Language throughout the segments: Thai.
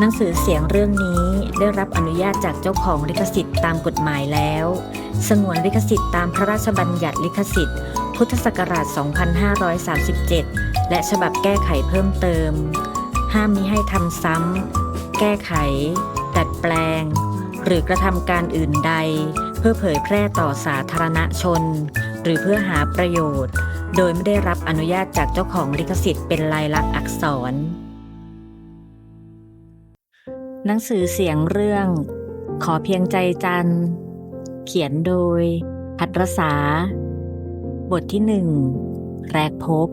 หนังสือเสียงเรื่องนี้ได้รับอนุญาตจากเจ้าของลิขสิทธิ์ตามกฎหมายแล้ว สงวนลิขสิทธิ์ตามพระราชบัญญัติลิขสิทธิ์ พุทธศักราช 2537 และฉบับแก้ไขเพิ่มเติม ห้ามมิให้ทำซ้ำ แก้ไข ดัดแปลง หรือกระทำการอื่นใด เพื่อเผยแพร่ต่อสาธารณชน หรือเพื่อหาประโยชน์ โดยไม่ได้รับอนุญาตจากเจ้าของลิขสิทธิ์เป็นลายลักษณ์อักษร หนังสือเสียงเรื่อง ขอเพียงใจจัน เขียนโดย พัทรสาบทที่หนึ่งแรกพบ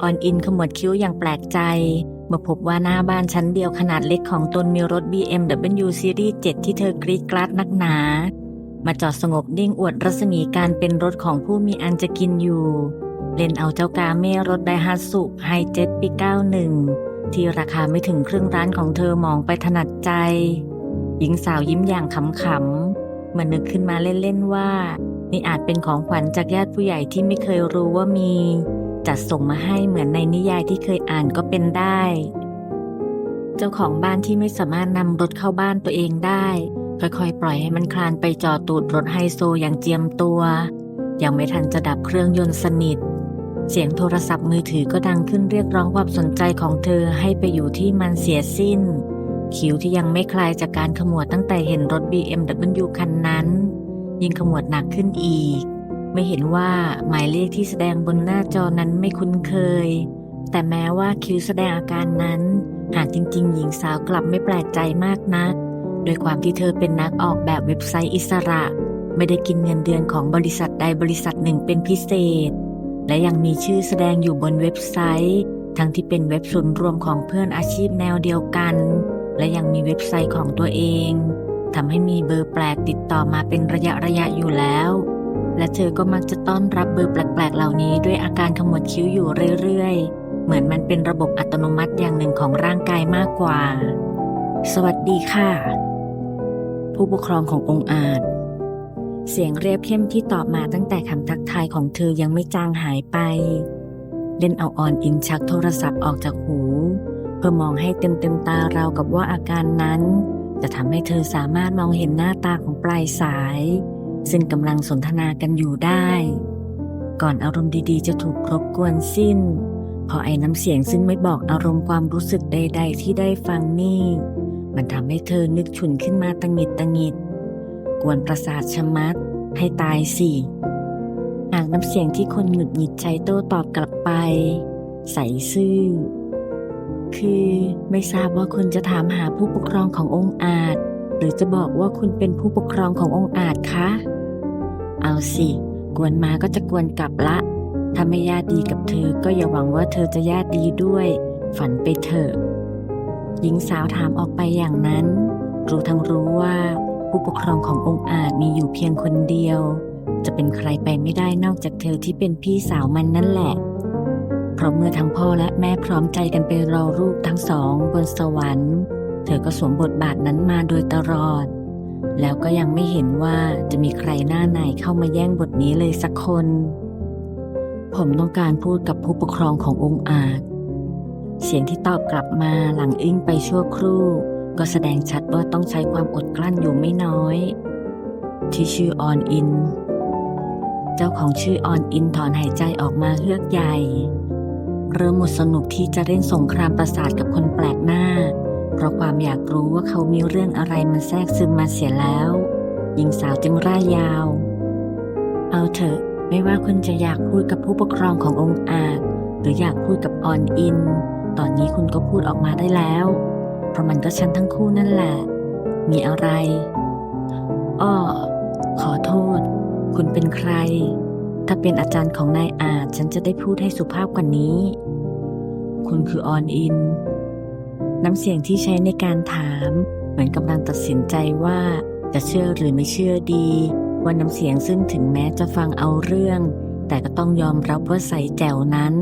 ออนอินขมวดคิ้วอย่างแปลกใจ เมื่อพบว่าหน้าบ้านชั้นเดียวขนาดเล็กของตนมีรถ BMW Series 7 ที่เธอกรีดกราดนักหนา มาจอดสงบนิ่งอวดรัศมีการเป็นรถของผู้มีอันจะกินอยู่ เล่นเอาเจ้ากาเม่รถไดฮัตสุไฮเจ็ตปี 91 ที่ราคาไม่ถึงครึ่งร้านของเธอมองไปถนัดใจ หญิงสาวยิ้มอย่างขำๆเมื่อนึกขึ้นมาเล่นๆว่า นี่อาจเป็นของขวัญจากญาติผู้ใหญ่ที่ไม่เคยรู้ว่ามี จัดส่งมาให้เหมือนในนิยายที่เคยอ่านก็เป็นได้ เจ้าของบ้านที่ไม่สามารถนำรถเข้าบ้านตัวเองได้ ค่อยๆ ปล่อยให้มันคลานไปจอดตูดรถไฮโซอย่างเจียมตัว ยังไม่ทันจะดับเครื่องยนต์สนิท เสียงโทรศัพท์มือถือก็ดังขึ้นเรียกร้องความสนใจของเธอให้ไปอยู่ที่มันเสียสิ้น คิ้วที่ยังไม่คลายจากการขมวดตั้งแต่เห็นรถ BMW คันนั้น ยิ่งขมวดหนักขึ้นอีก ไม่เห็นว่าหมายเลขที่แสดงบนหน้าจอนั้นไม่คุ้นเคย แต่แม้ว่าคิ้วแสดงอาการนั้น หากจริง ๆ หญิงสาวกลับไม่แปลกใจมากนัก โดยความที่เธอเป็นนักออกแบบเว็บไซต์อิสระ ไม่ได้กินเงินเดือนของบริษัทใดบริษัทหนึ่งเป็นพิเศษ และยังมีชื่อแสดงอยู่บนเว็บไซต์ ทั้งที่เป็นเว็บศูนรวมของเพื่อนอาชีพแนวเดียวกัน และยังมีเว็บไซต์ของตัวเองทำให้มีเบอร์แปลกติดต่อมาเป็นระยะระยะอยู่แล้ว และเธอก็มักจะต้อนรับเบอร์แปลกๆ เหล่านี้ด้วยอาการขมวดคิ้วอยู่เรื่อยๆ เหมือนมันเป็นระบบอัตโนมัติอย่างหนึ่งของร่างกายมากกว่า สวัสดีค่ะ ผู้ปกครองขององค์อาจ เสียงเรียบเข้มที่ตอบมาตั้งแต่คำทักทายของเธอยังไม่จางหายไปเล่นเอาออนอินชักโทรศัพท์ออกจากหู เพื่อมองให้เต็มเต็มตาราวกับว่าอาการนั้น จะทำให้เธอสามารถมองเห็นหน้าตาของปลายสาย ซึ่งกำลังสนทนากันอยู่ได้ ก่อนอารมณ์ดีๆ จะถูกรบกวนสิ้นเพราะไอ้น้ำเสียงซึ่งไม่บอกอารมณ์ความรู้สึกใด ๆ ที่ได้ฟังนี่ มันทำให้เธอนึกฉุนขึ้นมาตังหิดตังหงิด กวนประสาทชะมัด ให้ตายสิ หากน้ำเสียงที่คนหงุดหงิดใจโต้ตอบกลับไป ใสซื่อ คือไม่ทราบว่าคุณจะถามหาผู้ปกครองขององค์อาจ หรือจะบอกว่าคุณเป็นผู้ปกครองขององค์อาจคะ เอาสิ กวนมาก็จะกวนกลับละ ถ้าไม่ญาติดีกับเธอก็อย่าหวังว่าเธอจะญาติดีด้วย ฝันไปเถอะหญิงสาวถามออกไปอย่างนั้น รู้ทั้งรู้ว่า ผู้ปกครองขององค์อาจมีอยู่เพียงคนเดียว จะเป็นใครไปไม่ได้นอกจากเธอที่เป็นพี่สาวมันนั่นแหละ เพราะเมื่อทั้งพ่อและแม่พร้อมใจกันไปรอลูกทั้งสองบนสวรรค์ เธอก็สวมบทบาทนั้นมาโดยตลอด แล้วก็ยังไม่เห็นว่าจะมีใครหน้าไหนเข้ามาแย่งบทนี้เลยสักคน ผมต้องการพูดกับผู้ปกครองขององค์อาจ เสียงที่ตอบกลับมาหลังอึ้งไปชั่วครู่ ก็แสดงชัดว่าต้องใช้ความอดกลั้นอยู่ไม่น้อย ที่ชื่อออนอิน เจ้าของชื่อออนอินถอนหายใจออกมาเฮือกใหญ่ เริ่มหมดสนุกที่จะเล่นสงครามประสาทกับคนแปลกหน้า เพราะความอยากรู้ว่าเขามีเรื่องอะไรมันแทรกซึมมาเสียแล้วหญิงสาวจึงร่ายยาว เอาเถอะ ไม่ว่าคุณจะอยากพูดกับผู้ปกครองขององค์อาจหรืออยากพูดกับออนอิน ตอนนี้คุณก็พูดออกมาได้แล้ว เพราะมันก็ฉันทั้งคู่นั่นแหละ มีอะไร อ้อ ขอโทษ คุณเป็นใคร ถ้าเป็นอาจารย์ของนายอาจฉันจะได้พูดให้สุภาพกว่านี้ คุณคือออนอิน น้ำเสียงที่ใช้ในการถาม เหมือนกำลังตัดสินใจว่าจะเชื่อหรือไม่เชื่อดี ว่าน้ำเสียงซึ่งถึงแม้จะฟังเอาเรื่อง แต่ก็ต้องยอมรับว่าใสแจ๋วนั้น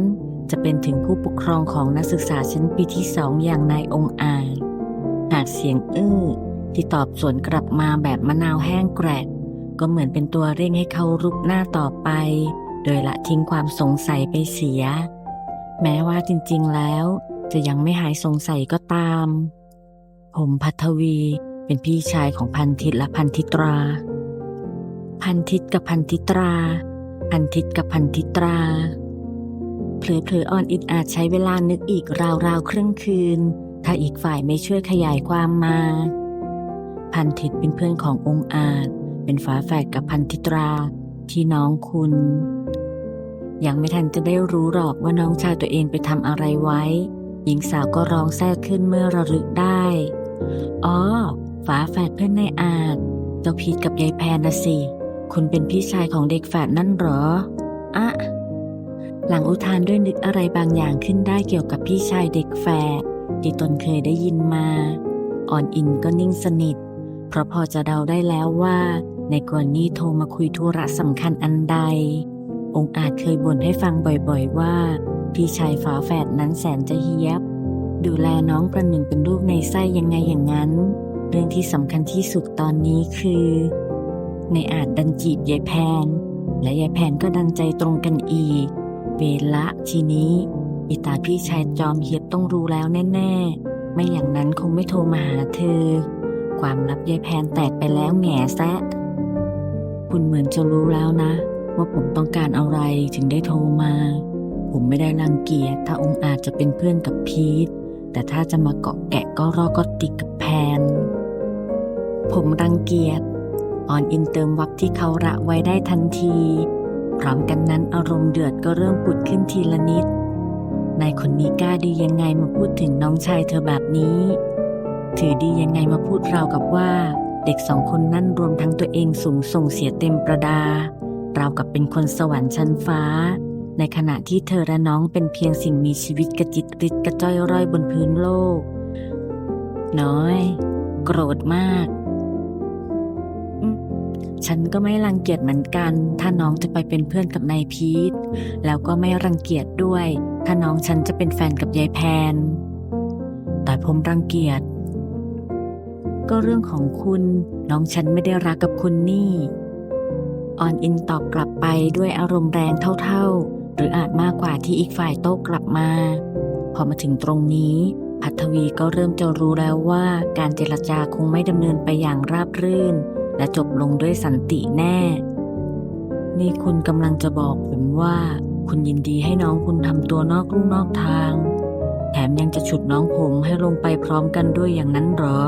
จะเป็นถึงผู้ปกครองของนักศึกษาชั้นปีที่สองอย่างนายองอาจหากเสียงอื้อที่ตอบสวนกลับมาแบบมะนาวแห้งแกรกก็เหมือนเป็นตัวเร่งให้เขารุกหน้าต่อไป โดยละทิ้งความสงสัยไปเสีย แม้ว่าจริงๆแล้ว จะยังไม่หายสงสัยก็ตาม ผมพัทวีเป็นพี่ชายของพันทิตและพันทิตรา พันทิตกับพันทิตรา พันทิตกับพันทิตรา เผลอๆอ่อนอิดอาจใช้เวลานึกอีกราวๆครึ่งคืน ถ้าอีกฝ่ายไม่ช่วยขยายความมา พันทิตเป็นเพื่อนขององค์อาจ เป็นฝาแฝดกับพันทิตราที่น้องคุณ ยังไม่ทันจะได้รู้หรอกว่าน้องชายตัวเองไปทำอะไรไว้ หญิงสาวก็ร้องแทรกขึ้นเมื่อระลึกได้ อ๋อ ฝาแฝดเพื่อนนายอาจเจ้าพีทกับยายแพนนะสิ คุณเป็นพี่ชายของเด็กแฝดนั่นหรอ อะ หลังอุทานด้วยนึกอะไรบางอย่างขึ้นได้เกี่ยวกับพี่ชายเด็กแฝดที่ตนเคยได้ยินมา อ่อนอินก็นิ่งสนิท เพราะพอจะเดาได้แล้วว่า ในกรณีโทรมาคุยธุระสำคัญอันใด องอาจเคยบ่นให้ฟังบ่อยๆว่า พี่ชายฝาแฝดนั้นแสนจะเฮียบ ดูแลน้องประหนึ่งเป็นลูกในไส้ยังไงอย่างนั้น เรื่องที่สำคัญที่สุดตอนนี้คือ ในอาจดันจีบยายแพน และยายแพนก็ดันใจตรงกันอีก เวละทีนี้อีตาพี่ชายจอมเฮียบต้องรู้แล้วแน่ๆ ไม่อย่างนั้นคงไม่โทรมาหาเธอ ความลับยายแพนแตกไปแล้วแง่แซะ คุณเหมือนจะรู้แล้วนะ ว่าผมต้องการอะไรถึงได้โทรมา ผมไม่ได้รังเกียจถ้าองค์อาจจะเป็นเพื่อนกับพีทแต่ถ้าจะมาเกาะแกะก็รอก็ติดกับแพน ผมรังเกียจออนอินเติมวักที่เขาระไว้ได้ทันที พร้อมกันนั้นอารมณ์เดือดก็เริ่มปุดขึ้นทีละนิด นายคนนี้กล้าดียังไงมาพูดถึงน้องชายเธอแบบนี้ ถือดียังไงมาพูดราวกับว่า เด็กสองคนนั่นรวมทั้งตัวเองสูงส่งเสียเต็มประดาราวกับเป็นคนสวรรค์ชั้นฟ้า ในขณะที่เธอและน้องเป็นเพียงสิ่งมีชีวิตกระจิตริดกระจ้อยร่อยบนพื้นโลก น้อย โกรธมาก ฉันก็ไม่รังเกียจเหมือนกัน ถ้าน้องจะไปเป็นเพื่อนกับนายพีทแล้วก็ไม่รังเกียจด้วย ถ้าน้องฉันจะเป็นแฟนกับยายแพน แต่ผมรังเกียจ ก็เรื่องของคุณ น้องฉันไม่ได้รักกับคุณนี่ ออนอินตอบกลับไปด้วยอารมณ์แรงเท่าๆ หรืออาจมากกว่าที่อีกฝ่ายโต้กลับมา พอมาถึงตรงนี้พัทวีก็เริ่มจะรู้แล้วว่าการเจรจาคงไม่ดำเนินไปอย่างราบรื่น และจบลงด้วยสันติแน่ นี่คุณกำลังจะบอกผมว่า คุณยินดีให้น้องคุณทำตัวนอกลู่นอกทาง แถมยังจะฉุดน้องผมให้ลงไปพร้อมกันด้วยอย่างนั้นหรอ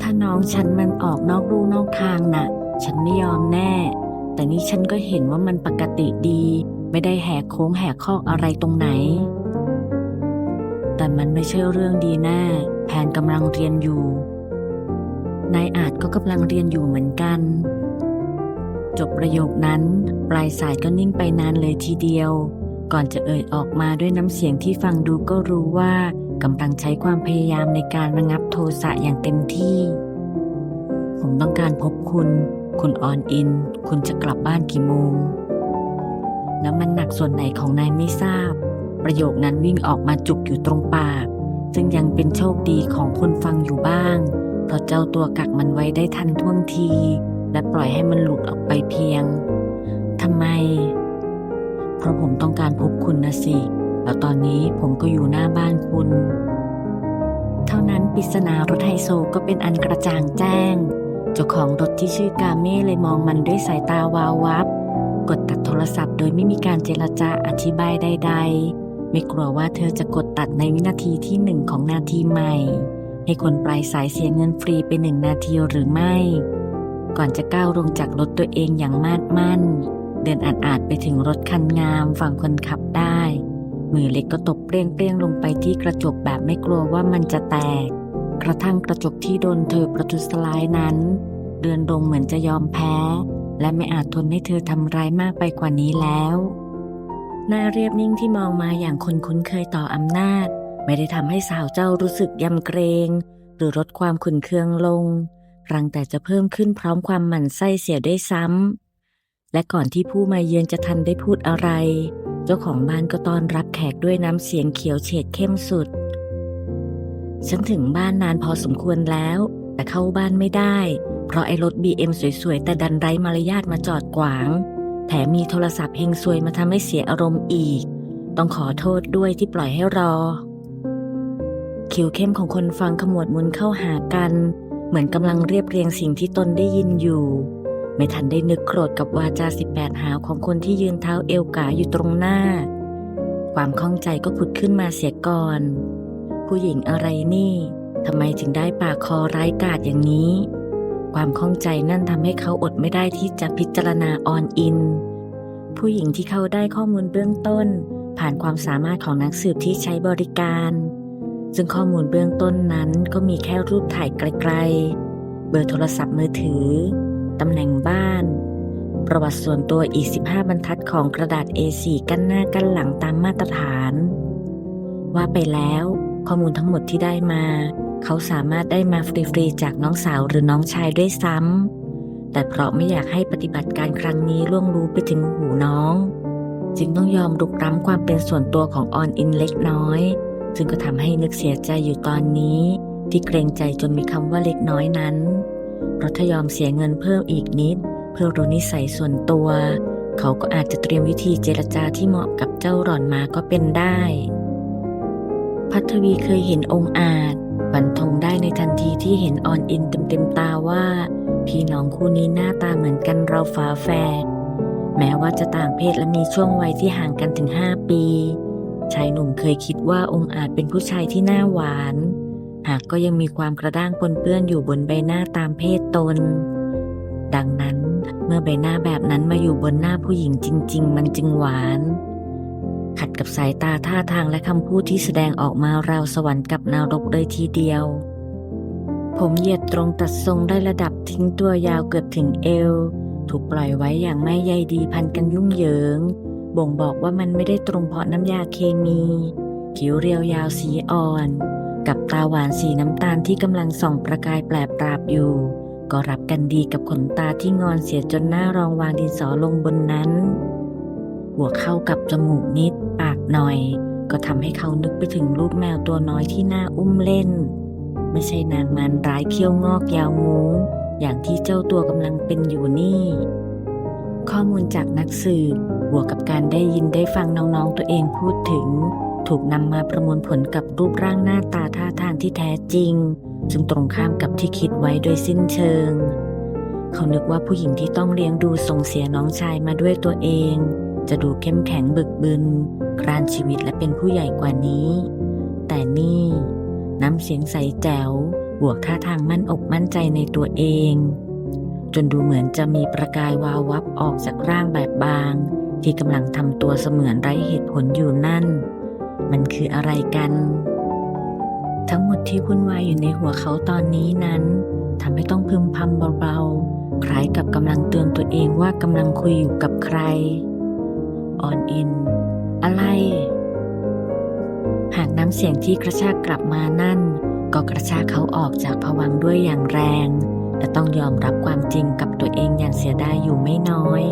ถ้าน้องฉันมันออกนอกลู่นอกทางน่ะ ฉันไม่ยอมแน่ แต่นี่ฉันก็เห็นว่ามันปกติดี ไม่ได้แหกโค้งแหกคอกอะไรตรงไหน แต่มันไม่ใช่เรื่องดีแน่แพนกำลังเรียนอยู่ นายอาจก็กำลังเรียนอยู่เหมือนกัน จบประโยคนั้น ปลายสายก็นิ่งไปนานเลยทีเดียว ก่อนจะเอ่ยออกมาด้วยน้ำเสียงที่ฟังดูก็รู้ว่ากำลังใช้ความพยายามในการระงับโทสะอย่างเต็มที่ ผมต้องการพบคุณ คุณออนอิน คุณจะกลับบ้านกี่โมง แล้วมันหนักส่วนไหนของนายไม่ทราบ ประโยคนั้นวิ่งออกมาจุกอยู่ตรงปาก ซึ่งยังเป็นโชคดีของคนฟังอยู่บ้าง เพราะเจ้าตัวกักมันไว้ได้ทันท่วงที และปล่อยให้มันหลุดออกไปเพียงทำไม เพราะผมต้องการพบคุณนะสิ แล้วตอนนี้ผมก็อยู่หน้าบ้านคุณ เท่านั้นปริศนารถไฮโซก็เป็นอันกระจ่างแจ้ง เจ้าของรถที่ชื่อกาเม่เลยมองมันด้วยสายตาวาววับ กดตัดโทรศัพท์โดยไม่มีการเจรจาอธิบายใด ๆ ไม่กลัวว่าเธอจะกดตัดในวินาทีที่หนึ่งของนาทีใหม่ ให้คนปลายสายเสียเงินฟรีไปหนึ่งนาทีหรือไม่ ก่อนจะก้าวลงจากรถตัวเองอย่างมาดมั่น เดินอาดอาดไปถึงรถคันงามฝั่งคนขับได้ มือเล็กก็ตบเปรี้ยงๆลงไปที่กระจกแบบไม่กลัวว่ามันจะแตก กระทั่งกระจกที่โดนเธอประทุษร้ายนั้น เดินลงเหมือนจะยอมแพ้ และไม่อาจทนให้เธอทำร้ายมากไปกว่านี้แล้วหน้าเรียบนิ่งที่มองมาอย่างคนคุ้นเคยต่ออำนาจ ไม่ได้ทำให้สาวเจ้ารู้สึกยำเกรงหรือลดความขุนเคืองลง รังแต่จะเพิ่มขึ้นพร้อมความหมั่นไส้เสียด้วยซ้ำและก่อนที่ผู้มาเยือนจะทันได้พูดอะไร เจ้าของบ้านก็ต้อนรับแขกด้วยน้ำเสียงเขียวเฉดเข้มสุด ฉันถึงบ้านนานพอสมควรแล้ว แต่เข้าบ้านไม่ได้ เพราะไอ้รถ BM สวยๆ แต่ดันไร้มารยาทมาจอดขวาง แถมมีโทรศัพท์เฮงซวยมาทำให้เสียอารมณ์อีก ต้องขอโทษด้วยที่ปล่อยให้รอ คิ้วเข้มของคนฟังขมวดมุนเข้าหากัน เหมือนกำลังเรียบเรียงสิ่งที่ตนได้ยินอยู่ ไม่ทันได้นึกโกรธกับวาจาสิบแปดหาวของคนที่ยืนเท้าเอวกาอยู่ตรงหน้า ความข้องใจก็ผุดขึ้นมาเสียก่อน ผู้หญิงอะไรนี่ทำไมถึงได้ปากคอร้ายกาจอย่างนี้ ความข้องใจนั่นทำให้เขาอดไม่ได้ที่จะพิจารณาออนอิน ผู้หญิงที่เขาได้ข้อมูลเบื้องต้น ผ่านความสามารถของนักสืบที่ใช้บริการ ซึ่งข้อมูลเบื้องต้นนั้นก็มีแค่รูปถ่ายไกลๆ เบอร์โทรศัพท์มือถือ ตำแหน่งบ้าน ประวัติส่วนตัวอีก 15 บรรทัดของกระดาษ A4 กั้นหน้ากั้นหลังตามมาตรฐาน ว่าไปแล้วข้อมูลทั้งหมดที่ได้มา เขาสามารถได้มาฟรีๆจากน้องสาวหรือน้องชายด้วยซ้ำแต่เพราะไม่อยากให้ปฏิบัติการครั้งนี้ล่วงรู้ไปถึงหูน้อง จึงต้องยอมรุกร้ำความเป็นส่วนตัวของออนอินเล็กน้อย ซึ่งก็ทำให้นึกเสียใจอยู่ตอนนี้ ที่เกรงใจจนมีคำว่าเล็กน้อยนั้นเพราะถ้ายอมเสียเงินเพิ่มอีกนิด เพื่อรู้นิสัยส่วนตัว เขาก็อาจจะเตรียมวิธีเจรจาที่เหมาะกับเจ้าหล่อนมาก็เป็นได้ พัทวีเคยเห็นองค์อาจบันทงได้ในทันทีที่เห็นออนอินเต็มๆตาว่า พี่น้องคู่นี้หน้าตาเหมือนกันเราฝาแฝดแม้ว่าจะต่างเพศและมีช่วงวัยที่ห่างกันถึงห้าปี ชายหนุ่มเคยคิดว่าองค์อาจเป็นผู้ชายที่หน้าหวาน หากก็ยังมีความกระด้างปนเปื้อนอยู่บนใบหน้าตามเพศตน ดังนั้นเมื่อใบหน้าแบบนั้นมาอยู่บนหน้าผู้หญิงจริง ๆ มันจึงหวาน ขัดกับสายตาท่าทางและคำพูดที่แสดงออกมาราวสวรรค์กับนรกเลยทีเดียว ผมเหยียดตรงตัดทรงได้ระดับทิ้งตัวยาวเกือบถึงเอว ถูกปล่อยไว้อย่างไม่ใยดีพันกันยุ่งเหยิง บ่งบอกว่ามันไม่ได้ตรงเพราะน้ำยาเคมี ผิวเรียวยาวสีอ่อน กับตาหวานสีน้ำตาลที่กำลังส่องประกายแปลปราบอยู่ ก็รับกันดีกับขนตาที่งอนเสียจนหน้ารองวางดินสอลงบนนั้น หัวเข้ากับจมูกนิด ปากหน่อย ก็ทำให้เขานึกไปถึงรูปแมวตัวน้อยที่น่าอุ้มเล่น ไม่ใช่นางมันร้ายเขี้ยวงอกยาวงูอย่างที่เจ้าตัวกำลังเป็นอยู่นี่ ข้อมูลจากนักสืบ บวกกับการได้ยินได้ฟังน้องๆตัวเองพูดถึง ถูกนำมาประมวลผลกับรูปร่างหน้าตาท่าทางที่แท้จริง ซึ่งตรงข้ามกับที่คิดไว้โดยสิ้นเชิง เขานึกว่าผู้หญิงที่ต้องเลี้ยงดูส่งเสียน้องชายมาด้วยตัวเอง จะดูเข้มแข็งบึกบึนกรานชีวิตและเป็นผู้ใหญ่กว่านี้ แต่นี่น้ำเสียงใสแจ๋วบวกท่าทางมั่นอกมั่นใจในตัวเอง จนดูเหมือนจะมีประกายวาววับออกจากร่างแบบบาง ที่กำลังทำตัวเสมือนไร้เหตุผลอยู่นั่น มันคืออะไรกัน ทั้งหมดที่วุ่นวายอยู่ในหัวเขาตอนนี้นั้นทำให้ต้องพึมพำเบาๆ คล้ายกับกำลังเตือนตัวเองว่ากำลังคุยอยู่กับใคร ออนอิน อะไร หากน้ำเสียงที่กระชากกลับมานั่น ก็กระชากเขาออกจากผวังด้วยอย่างแรงและต้องยอมรับความจริงกับตัวเองอย่างเสียดายอยู่ไม่น้อย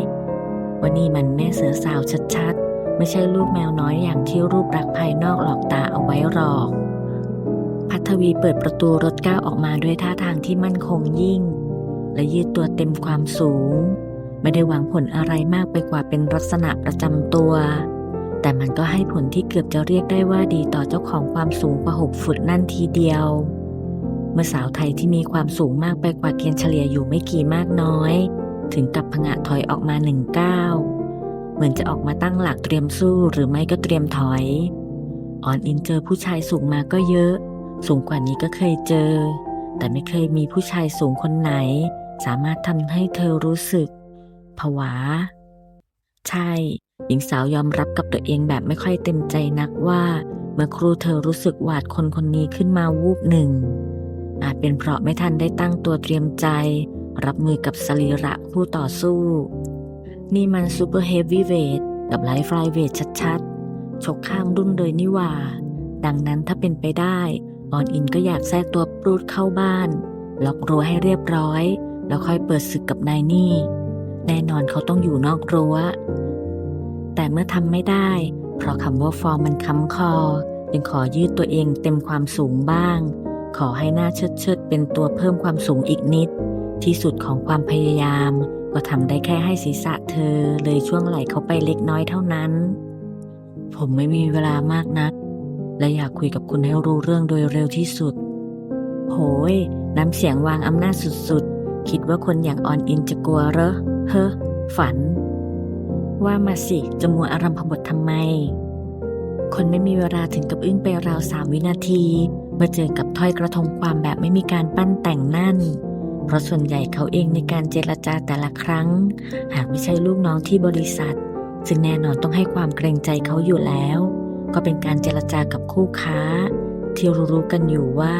ว่านี่มันแม่เสือสาวชัดๆ ไม่ใช่รูปแมวน้อยอย่างที่รูปลักภายนอกหลอกตาเอาไว้หรอก พัทวีเปิดประตูรถก้าวออกมาด้วยท่าทางที่มั่นคงยิ่ง และยืดตัวเต็มความสูง ไม่ได้หวังผลอะไรมากไปกว่าเป็นลักษณะประจำตัว แต่มันก็ให้ผลที่เกือบจะเรียกได้ว่าดีต่อเจ้าของความสูงกว่าหกฟุตนั่นทีเดียวเมื่อสาวไทยที่มีความสูงมากไปกว่าเกณฑ์เฉลี่ยอยู่ไม่กี่มากน้อย ถึงกับผงะถอยออกมาหนึ่งก้าวเหมือนจะออกมาตั้งหลักเตรียมสู้หรือไม่ก็เตรียมถอย ออนอินเจอผู้ชายสูงมาก็เยอะ สูงกว่านี้ก็เคยเจอ แต่ไม่เคยมีผู้ชายสูงคนไหน สามารถทำให้เธอรู้สึกผวา ใช่ หญิงสาวยอมรับกับตัวเองแบบไม่ค่อยเต็มใจนักว่า เมื่อครูเธอรู้สึกหวาดคนคนนี้ขึ้นมาวูบหนึ่งอาจเป็นเพราะไม่ทันได้ตั้งตัวเตรียมใจ รับมือกับสรีระผู้ต่อสู้ นี่มันซูเปอร์เฮฟวีเวทกับไลท์ฟเวทชัดๆ ชกข้ามรุ่นเลยนี่ว่า ดังนั้นถ้าเป็นไปได้ ออนอินก็อยากแทรกตัวปรูดเข้าบ้าน ล็อกรั้วให้เรียบร้อย แล้วค่อยเปิดศึกกับนายนี่ แน่นอนเขาต้องอยู่นอกรั้ว แต่เมื่อทำไม่ได้ เพราะคำว่าฟอร์มมันค้ำคอจึงขอยืดตัวเองเต็มความสูงบ้าง ขอให้หน้าเชิดเชิดเป็นตัวเพิ่มความสูงอีกนิด ที่สุดของความพยายาม ก็ทำได้แค่ให้ศีรษะเธอเลยช่วงไหลเขาไปเล็กน้อยเท่านั้น ผมไม่มีเวลามากนัก และอยากคุยกับคุณให้รู้เรื่องโดยเร็วที่สุดโหย น้ำเสียงวางอำนาจสุดๆ คิดว่าคนอย่างออนอินจะกลัวเหรอ เฮ้อ ฝัน ว่ามาสิจะมัวอารัมพบททำไม คนไม่มีเวลาถึงกับอึ้งไปราวสามวินาทีเมื่อเจอกับถ้อยกระทงความแบบไม่มีการปั้นแต่งนั่น เพราะส่วนใหญ่เขาเองในการเจรจาแต่ละครั้ง หากไม่ใช่ลูกน้องที่บริษัท ซึ่งแน่นอนต้องให้ความเกรงใจเขาอยู่แล้ว ก็เป็นการเจรจากับคู่ค้า ที่รู้กันอยู่ว่า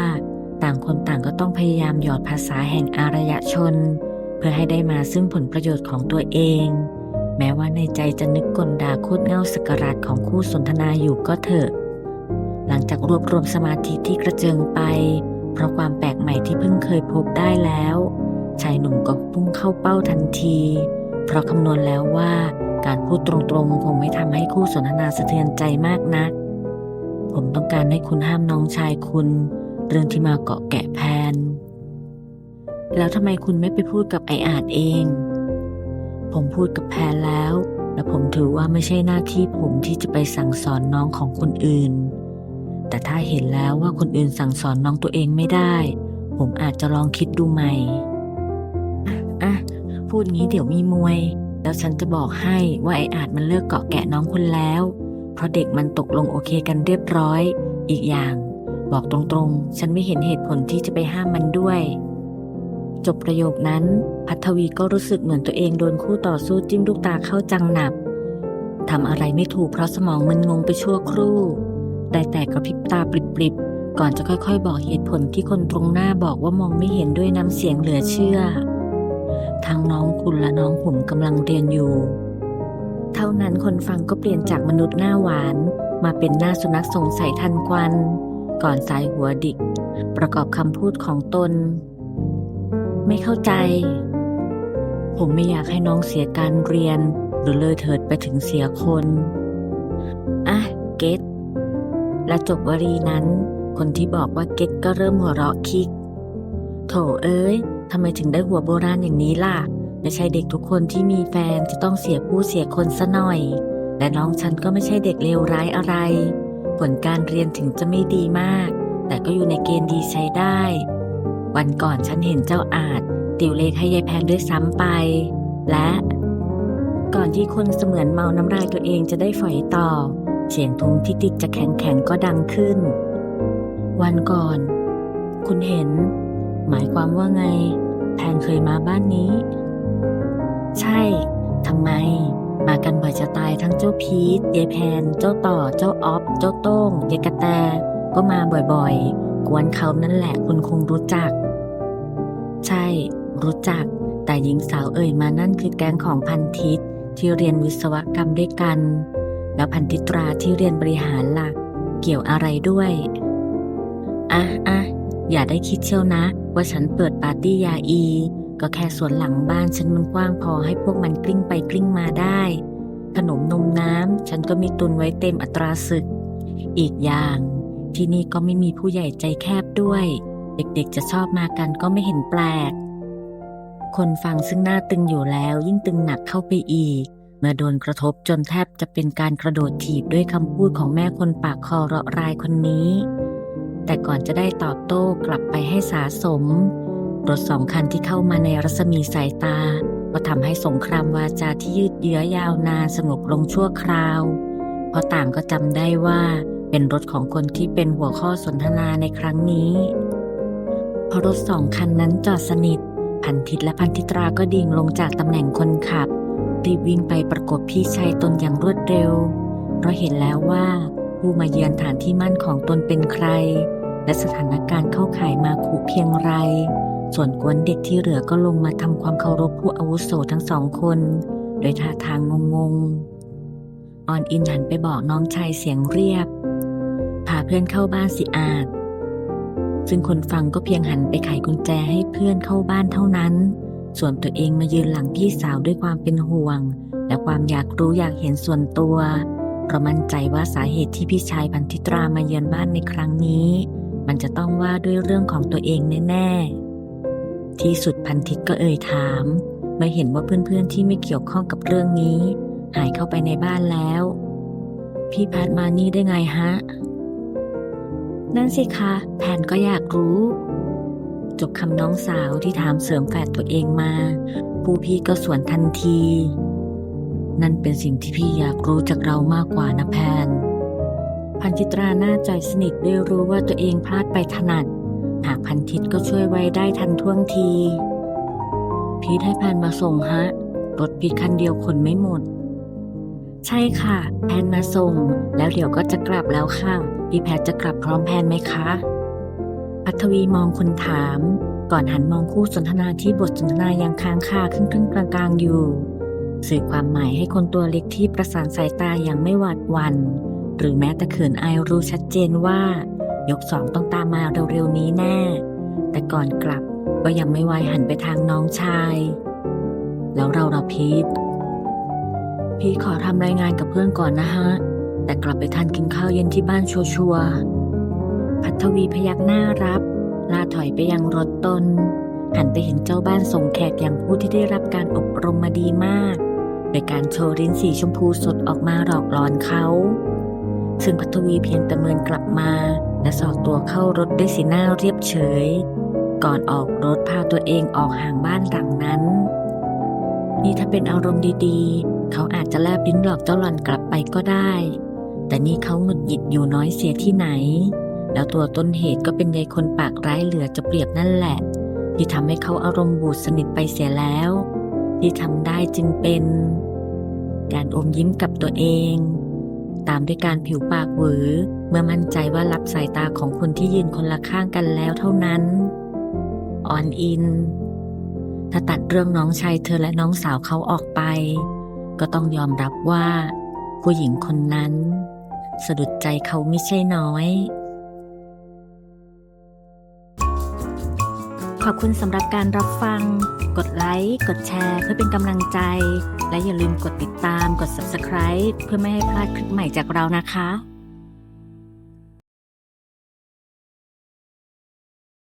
ต่างคนต่างก็ต้องพยายามหยอดภาษาแห่งอารยชน เพื่อให้ได้มาซึ่งผลประโยชน์ของตัวเอง แม้ว่าในใจจะนึกกลด่าโคตรเง่าสกราดของคู่สนทนาอยู่ก็เถอะ หลังจากรวบรวมสมาธิที่กระเจิงไป เพราะความแปลกใหม่ที่เพิ่งเคยพบได้แล้ว ชายหนุ่มก็พุ่งเข้าเป้าทันที เพราะคำนวณแล้วว่าการพูดตรงๆ คงไม่ทำให้คู่สนทนาสะเทือนใจมากนัก ผมต้องการให้คุณห้ามน้องชายคุณ เรื่องที่มาเกาะแกะแพน แล้วทำไมคุณไม่ไปพูดกับไออาจเอง ผมพูดกับแพนแล้ว และผมถือว่าไม่ใช่หน้าที่ผมที่จะไปสั่งสอนน้องของคนอื่น แต่ถ้าเห็นแล้วว่าคนอื่นสั่งสอนน้องตัวเองไม่ได้ ผมอาจจะลองคิดดูใหม่ อะอะพูดงี้เดี๋ยวมีมวย แล้วฉันจะบอกให้ว่าไออาจมันเลิกเกาะแกะน้องคุณแล้ว เพราะเด็กมันตกลงโอเคกันเรียบร้อย อีกอย่าง บอกตรงๆ ฉันไม่เห็นเหตุผลที่จะไปห้ามมันด้วย จบประโยคนั้น พัทวีก็รู้สึกเหมือนตัวเองโดนคู่ต่อสู้จิ้มลูกตาเข้าจังหนับทำอะไรไม่ถูกเพราะสมองมึนงงไปชั่วครู่ ได้แต่กระพริบตาปริบๆ ก่อนจะค่อยๆ บอกเหตุผลที่คนตรงหน้าบอกว่ามองไม่เห็นด้วยน้ำเสียงเหลือเชื่อ ทั้งน้องคุณและน้องผมกำลังเรียนอยู่ เท่านั้นคนฟังก็เปลี่ยนจากมนุษย์หน้าหวาน มาเป็นหน้าสุนัขสงสัยทันควัน ก่อนสายหัวดิก ประกอบคำพูดของตน ไม่เข้าใจ ผมไม่อยากให้น้องเสียการเรียน หรือเลยเถิดไปถึงเสียคน อะ เกต และจบวลีนั้น คนที่บอกว่าเก็ตก็เริ่มหัวเราะคิก โถเอ้ยทำไมถึงได้หัวโบราณอย่างนี้ล่ะ ไม่ใช่เด็กทุกคนที่มีแฟนจะต้องเสียผู้เสียคนซะหน่อย และน้องฉันก็ไม่ใช่เด็กเลวร้ายอะไร ผลการเรียนถึงจะไม่ดีมาก แต่ก็อยู่ในเกณฑ์ดีใช้ได้ วันก่อนฉันเห็นเจ้าอาจติวเลขให้ยายแพนด้วยซ้ำไป และ ก่อนที่คนเสมือนเมาน้ำลายตัวเองจะได้ฝอยต่อ เสียงทุ้มที่ติดจะแข็งแข็งก็ดังขึ้น วันก่อน คุณเห็น หมายความว่าไงแพนเคยมาบ้านนี้ ใช่ทำไม มากันบ่อยจะตายทั้งเจ้าพีทยายแพน เจ้าต่อ เจ้าออฟ เจ้าโต้งยายกระแต ก็มาบ่อยๆ กวนเขานั่นแหละคุณคงรู้จัก ใช่ รู้จัก แต่หญิงสาวเอ่ยมานั่นคือแก๊งของพันทิตที่เรียนวิศวกรรมด้วยกัน แล้วพันธิตราที่เรียนบริหารล่ะ เกี่ยวอะไรด้วยอะอะอย่าได้คิดเชียวนะ ว่าฉันเปิดปาร์ตี้ยาอี ก็แค่สวนหลังบ้านฉันมันกว้างพอให้พวกมันกลิ้งไปกลิ้งมาได้ ขนมนมน้ำฉันก็มีตุนไว้เต็มอัตราศึก อีกอย่าง ที่นี่ก็ไม่มีผู้ใหญ่ใจแคบด้วย เด็กๆจะชอบมากันก็ไม่เห็นแปลก คนฟังซึ่งหน้าตึงอยู่แล้วยิ่งตึงหนักเข้าไปอีก เมื่อโดนกระทบจนแทบจะเป็นการกระโดดถีบด้วยคำพูดของแม่คนปากคอเราะรายคนนี้ แต่ก่อนจะได้ตอบโต้กลับไปให้สาสม รถสองคันที่เข้ามาในรัศมีสายตา ก็ทำให้สงครามวาจาที่ยืดเยื้อยาวนานสงบลงชั่วคราว เพราะต่างก็จำได้ว่าเป็นรถของคนที่เป็นหัวข้อสนทนาในครั้งนี้พอรถสองคันนั้นจอดสนิท พันทิตและพันธิตราก็ดิ่งลงจากตำแหน่งคนขับ รีบวิ่งไปประกบพี่ชายตนอย่างรวดเร็ว เพราะเห็นแล้วว่าผู้มาเยือนฐานที่มั่นของตนเป็นใคร และสถานการณ์เข้าข่ายมาขู่เพียงไร ส่วนกวนเด็กที่เหลือก็ลงมาทำความเคารพผู้อาวุโสทั้งสองคน โดยท่าทางงงๆออนอินหันไปบอกน้องชายเสียงเรียบพาเพื่อนเข้าบ้านสิอาจซึ่งคนฟังก็เพียงหันไปไขกุญแจให้เพื่อนเข้าบ้านเท่านั้น ส่วนตัวเองมายืนหลังพี่สาวด้วยความเป็นห่วง และความอยากรู้อยากเห็นส่วนตัวเพราะมั่นใจว่าสาเหตุที่พี่ชายพันธิตรามาเยือนบ้านในครั้งนี้ มันจะต้องว่าด้วยเรื่องของตัวเองแน่ ๆ ที่สุดพันธิตก็เอ่ยถามเมื่อเห็นว่าเพื่อนๆที่ไม่เกี่ยวข้องกับเรื่องนี้ หายเข้าไปในบ้านแล้ว พี่พัดมานี่ได้ไงฮะนั่นสิคะแพนก็อยากรู้ จบคำน้องสาวที่ถามเสริมแฝดตัวเองมา ผู้พี่ก็สวนทันที นั่นเป็นสิ่งที่พี่อยากรู้จากเรามากกว่านะแพน พันธิตราหน้าใจสนิทได้รู้ว่าตัวเองพลาดไปถนัด หากพันทิตก็ช่วยไว้ได้ทันท่วงที พีทให้แพนมาส่งฮะ รถพีทคันเดียวขนไม่หมด ใช่ค่ะ แพนมาส่ง แล้วเดี๋ยวก็จะกลับแล้วค่ะ พี่แพทจะกลับพร้อมแพนไหมคะ พัทวีมองคนถาม ก่อนหันมองคู่สนทนาที่บทสนทนายังค้างคาครึ่งครึ่งๆกลางๆอยู่ สื่อความหมายให้คนตัวเล็กที่ประสานสายตาอย่างไม่หวาดวัน หรือแม้แต่เขินอายรู้ชัดเจนว่า ยกสองต้องตามมาเร็วๆนี้แน่ แต่ก่อนกลับก็ยังไม่ไวายหันไปทางน้องชาย แล้วเราเราพีทพี่ขอทำรายงานกับเพื่อนก่อนนะฮะ แต่กลับไปทานกินข้าวเย็นที่บ้านชัวร์ พัทวีพยักหน้ารับ ลาถอยไปยังรถตน หันไปเห็นเจ้าบ้านส่งแขกอย่างผู้ที่ได้รับการอบรมมาดีมาก โดยการโชว์ริ้นสีชมพูสดออกมาหลอกหลอนเขา ซึ่งพัทวีเพียงต่เมินกลับมา และสอดตัวเข้ารถด้วยสีหน้าเรียบเฉย ก่อนออกรถพาตัวเองออกห่างบ้านหลังนั้น นี่ถ้าเป็นอารมณ์ดีๆ เขาอาจจะแลบลิ้นหลอกเจ้าหล่อนกลับไปก็ได้แต่นี่เขาหงุดหงิดอยู่น้อยเสียที่ไหน แล้วตัวต้นเหตุก็เป็นยายคนปากร้ายเหลือจะเปรียบนั่นแหละ ที่ทำให้เขาอารมณ์บูดสนิทไปเสียแล้ว ที่ทำได้จึงเป็น การอมยิ้มกับตัวเอง ตามด้วยการผิวปากหวือ เมื่อมั่นใจว่ารับสายตาของคนที่ยืนคนละข้างกันแล้วเท่านั้นออนอิน ถ้าตัดเรื่องน้องชายเธอและน้องสาวเขาออกไป ก็ต้องยอมรับว่า ผู้หญิงคนนั้น สะดุดใจเขาไม่ใช่น้อย อบคุณสำหรับการรับฟัง กดไลค์ กดแชร์ เพื่อเป็นกำลังใจ และอย่าลืมกดติดตาม กด subscribe เพื่อไม่ให้พลาดคลิปใหม่จากเรานะคะ